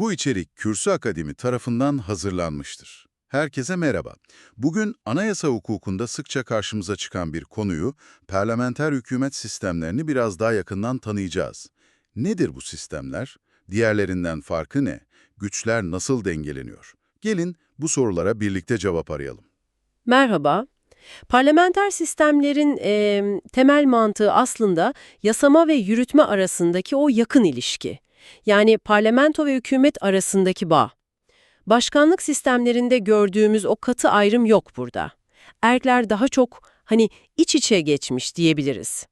Bu içerik Kürsü Akademi tarafından hazırlanmıştır. Herkese merhaba. Bugün anayasa hukukunda sıkça karşımıza çıkan bir konuyu, parlamenter hükümet sistemlerini biraz daha yakından tanıyacağız. Nedir bu sistemler? Diğerlerinden farkı ne? Güçler nasıl dengeleniyor? Gelin bu sorulara birlikte cevap arayalım. Merhaba. Parlamenter sistemlerin e, temel mantığı aslında yasama ve yürütme arasındaki o yakın ilişki. Yani parlamento ve hükümet arasındaki bağ. Başkanlık sistemlerinde gördüğümüz o katı ayrım yok burada. Erkler daha çok hani iç içe geçmiş diyebiliriz.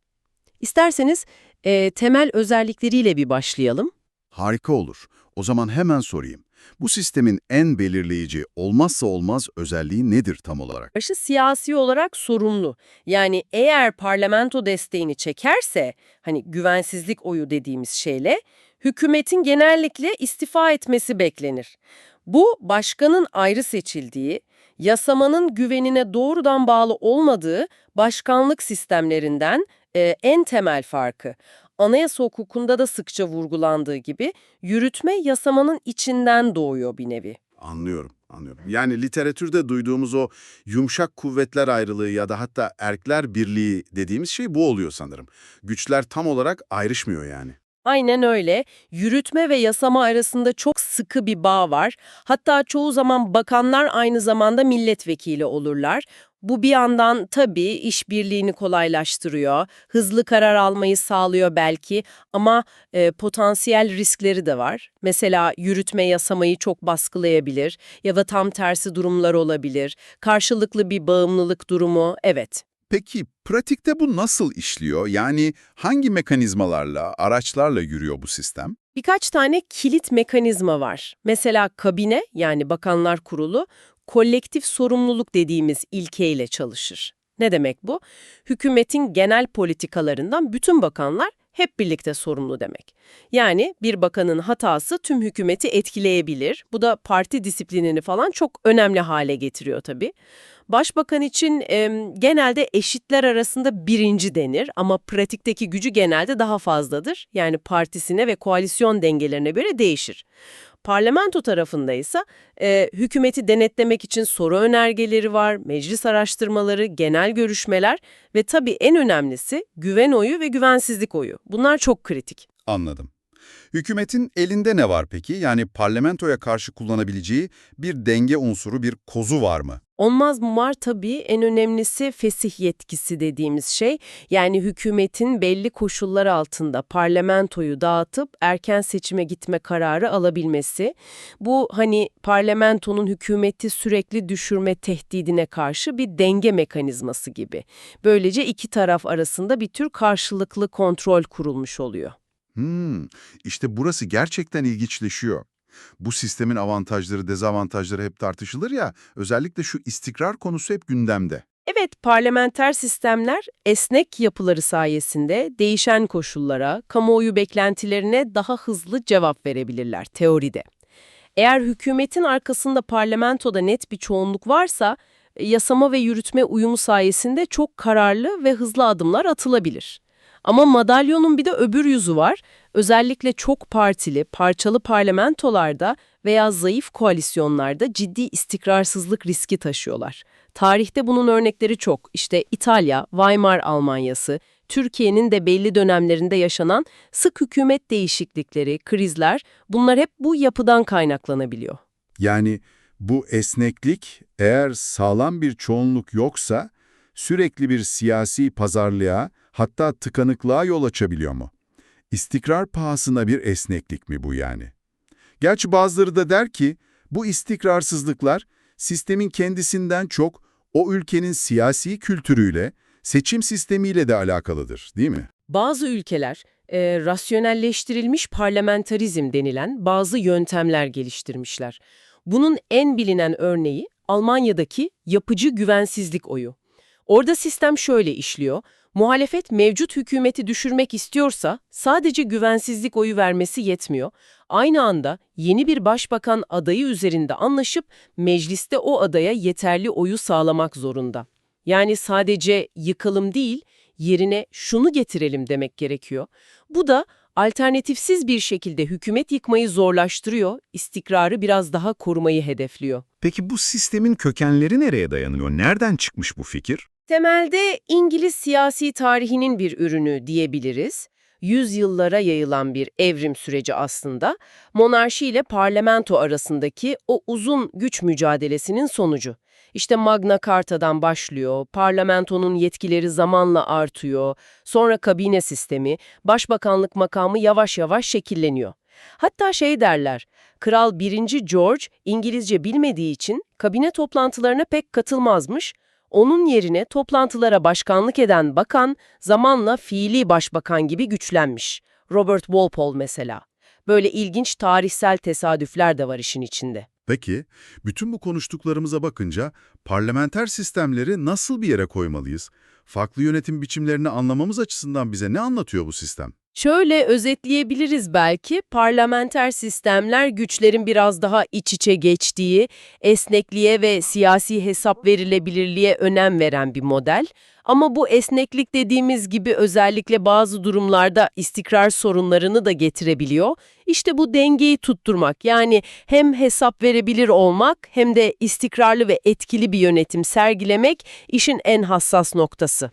İsterseniz e, temel özellikleriyle bir başlayalım. Harika olur. O zaman hemen sorayım. Bu sistemin en belirleyici, olmazsa olmaz özelliği nedir tam olarak? Başı siyasi olarak sorumlu. Yani eğer parlamento desteğini çekerse, hani güvensizlik oyu dediğimiz şeyle, hükümetin genellikle istifa etmesi beklenir. Bu, başkanın ayrı seçildiği, yasamanın güvenine doğrudan bağlı olmadığı başkanlık sistemlerinden e, en temel farkı. Anayasa hukukunda da sıkça vurgulandığı gibi yürütme yasamanın içinden doğuyor bir nevi. Anlıyorum, anlıyorum. Yani literatürde duyduğumuz o yumuşak kuvvetler ayrılığı ya da hatta erkler birliği dediğimiz şey bu oluyor sanırım. Güçler tam olarak ayrışmıyor yani. Aynen öyle. Yürütme ve yasama arasında çok sıkı bir bağ var. Hatta çoğu zaman bakanlar aynı zamanda milletvekili olurlar. Bu bir yandan tabii işbirliğini kolaylaştırıyor, hızlı karar almayı sağlıyor belki ama e, potansiyel riskleri de var. Mesela yürütme yasamayı çok baskılayabilir ya da tam tersi durumlar olabilir. Karşılıklı bir bağımlılık durumu, evet. Peki pratikte bu nasıl işliyor? Yani hangi mekanizmalarla, araçlarla yürüyor bu sistem? Birkaç tane kilit mekanizma var. Mesela kabine yani Bakanlar Kurulu kolektif sorumluluk dediğimiz ilkeyle çalışır. Ne demek bu? Hükümetin genel politikalarından bütün bakanlar hep birlikte sorumlu demek. Yani bir bakanın hatası tüm hükümeti etkileyebilir. Bu da parti disiplinini falan çok önemli hale getiriyor tabii. Başbakan için e, genelde eşitler arasında birinci denir ama pratikteki gücü genelde daha fazladır. Yani partisine ve koalisyon dengelerine göre değişir. Parlamento tarafında ise e, hükümeti denetlemek için soru önergeleri var, meclis araştırmaları, genel görüşmeler ve tabii en önemlisi güven oyu ve güvensizlik oyu. Bunlar çok kritik. Anladım. Hükümetin elinde ne var peki? Yani parlamentoya karşı kullanabileceği bir denge unsuru, bir kozu var mı? Olmaz mı var tabii en önemlisi fesih yetkisi dediğimiz şey. Yani hükümetin belli koşullar altında parlamentoyu dağıtıp erken seçime gitme kararı alabilmesi. Bu hani parlamentonun hükümeti sürekli düşürme tehdidine karşı bir denge mekanizması gibi. Böylece iki taraf arasında bir tür karşılıklı kontrol kurulmuş oluyor. Hmm, işte burası gerçekten ilginçleşiyor. Bu sistemin avantajları, dezavantajları hep tartışılır ya, özellikle şu istikrar konusu hep gündemde. Evet, parlamenter sistemler esnek yapıları sayesinde değişen koşullara, kamuoyu beklentilerine daha hızlı cevap verebilirler teoride. Eğer hükümetin arkasında parlamentoda net bir çoğunluk varsa, yasama ve yürütme uyumu sayesinde çok kararlı ve hızlı adımlar atılabilir. Ama madalyonun bir de öbür yüzü var. Özellikle çok partili, parçalı parlamentolarda veya zayıf koalisyonlarda ciddi istikrarsızlık riski taşıyorlar. Tarihte bunun örnekleri çok. İşte İtalya, Weimar Almanyası, Türkiye'nin de belli dönemlerinde yaşanan sık hükümet değişiklikleri, krizler bunlar hep bu yapıdan kaynaklanabiliyor. Yani bu esneklik eğer sağlam bir çoğunluk yoksa sürekli bir siyasi pazarlığa hatta tıkanıklığa yol açabiliyor mu? İstikrar pahasına bir esneklik mi bu yani? Gerçi bazıları da der ki bu istikrarsızlıklar sistemin kendisinden çok o ülkenin siyasi kültürüyle, seçim sistemiyle de alakalıdır değil mi? Bazı ülkeler e, rasyonelleştirilmiş parlamentarizm denilen bazı yöntemler geliştirmişler. Bunun en bilinen örneği Almanya'daki yapıcı güvensizlik oyu. Orada sistem şöyle işliyor. Muhalefet mevcut hükümeti düşürmek istiyorsa sadece güvensizlik oyu vermesi yetmiyor. Aynı anda yeni bir başbakan adayı üzerinde anlaşıp mecliste o adaya yeterli oyu sağlamak zorunda. Yani sadece yıkalım değil, yerine şunu getirelim demek gerekiyor. Bu da Alternatifsiz bir şekilde hükümet yıkmayı zorlaştırıyor, istikrarı biraz daha korumayı hedefliyor. Peki bu sistemin kökenleri nereye dayanıyor? Nereden çıkmış bu fikir? Temelde İngiliz siyasi tarihinin bir ürünü diyebiliriz. Yüzyıllara yayılan bir evrim süreci aslında. Monarşi ile parlamento arasındaki o uzun güç mücadelesinin sonucu. İşte Magna Carta'dan başlıyor, parlamentonun yetkileri zamanla artıyor, sonra kabine sistemi, başbakanlık makamı yavaş yavaş şekilleniyor. Hatta şey derler, Kral 1. George İngilizce bilmediği için kabine toplantılarına pek katılmazmış, onun yerine toplantılara başkanlık eden bakan zamanla fiili başbakan gibi güçlenmiş. Robert Walpole mesela. Böyle ilginç tarihsel tesadüfler de var işin içinde. Peki, bütün bu konuştuklarımıza bakınca parlamenter sistemleri nasıl bir yere koymalıyız? Farklı yönetim biçimlerini anlamamız açısından bize ne anlatıyor bu sistem? Şöyle özetleyebiliriz belki, parlamenter sistemler güçlerin biraz daha iç içe geçtiği, esnekliğe ve siyasi hesap verilebilirliğe önem veren bir model. Ama bu esneklik dediğimiz gibi özellikle bazı durumlarda istikrar sorunlarını da getirebiliyor. İşte bu dengeyi tutturmak yani hem hesap verebilir olmak hem de istikrarlı ve etkili bir yönetim sergilemek işin en hassas noktası.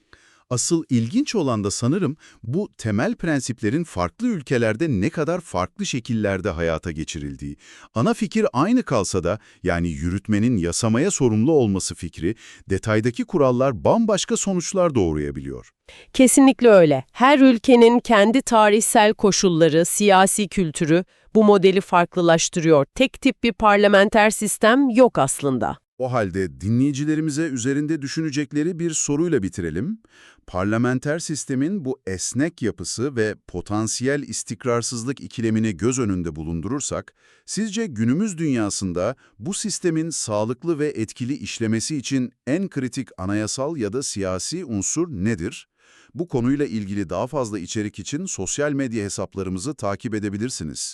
Asıl ilginç olan da sanırım bu temel prensiplerin farklı ülkelerde ne kadar farklı şekillerde hayata geçirildiği. Ana fikir aynı kalsa da yani yürütmenin yasamaya sorumlu olması fikri, detaydaki kurallar bambaşka sonuçlar doğurabiliyor. Kesinlikle öyle. Her ülkenin kendi tarihsel koşulları, siyasi kültürü bu modeli farklılaştırıyor. Tek tip bir parlamenter sistem yok aslında. O halde dinleyicilerimize üzerinde düşünecekleri bir soruyla bitirelim. Parlamenter sistemin bu esnek yapısı ve potansiyel istikrarsızlık ikilemini göz önünde bulundurursak, sizce günümüz dünyasında bu sistemin sağlıklı ve etkili işlemesi için en kritik anayasal ya da siyasi unsur nedir? Bu konuyla ilgili daha fazla içerik için sosyal medya hesaplarımızı takip edebilirsiniz.